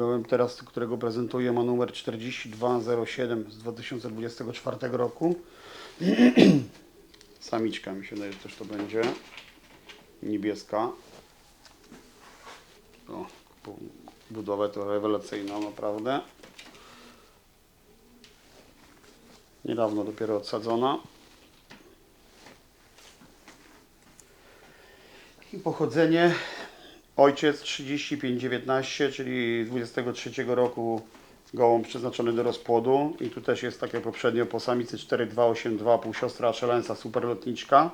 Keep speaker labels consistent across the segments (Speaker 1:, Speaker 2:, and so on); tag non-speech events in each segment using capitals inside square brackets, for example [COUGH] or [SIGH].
Speaker 1: Gołęb teraz, którego prezentuję, ma numer 4207 z 2024 roku. [CLEARS THROAT] Samiczka mi się wydaje, że też to będzie. Niebieska. O, bu- budowę to rewelacyjną naprawdę. Niedawno dopiero odsadzona. I pochodzenie ojciec 3519, czyli 23 roku gołąb przeznaczony do rozpłodu. I tu też jest takie poprzednio po samicy 4282, półsiostra szaleńca superlotniczka.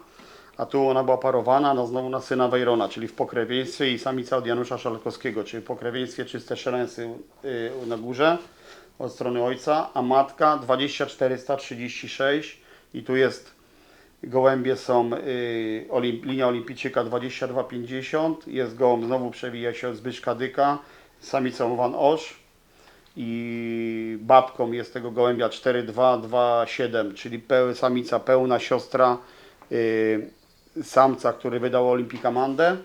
Speaker 1: A tu ona była parowana no znowu na syna Wejrona, czyli w pokrewieństwie i samica od Janusza Szalkowskiego, czyli w pokrewieństwie czyste szelensy y, na górze od strony ojca, a matka 20436 i tu jest Gołębie są y, olimp, linia olimpijczyka 2250, jest gołąb, znowu przewija się od Zbyszka Dyka, samicą Van Osz i babką jest tego gołębia 4227, czyli peł, samica pełna siostra y, samca, który wydał Olimpika Mandę.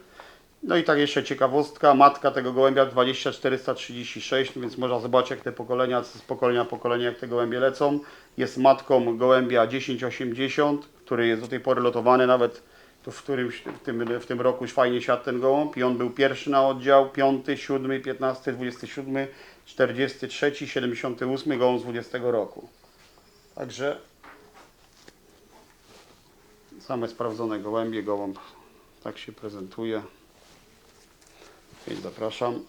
Speaker 1: No i tak jeszcze ciekawostka, matka tego gołębia 20436, no więc można zobaczyć jak te pokolenia, z pokolenia na pokolenie jak te gołębie lecą. Jest matką gołębia 1080, który jest do tej pory lotowany, nawet w, którymś, w, tym, w tym roku fajnie siadł ten gołąb i on był pierwszy na oddział, 5, 7, 15, 27, 43, 78 gołąb z 20 roku. Także same sprawdzone gołębie, gołąb tak się prezentuje. Więc zapraszam.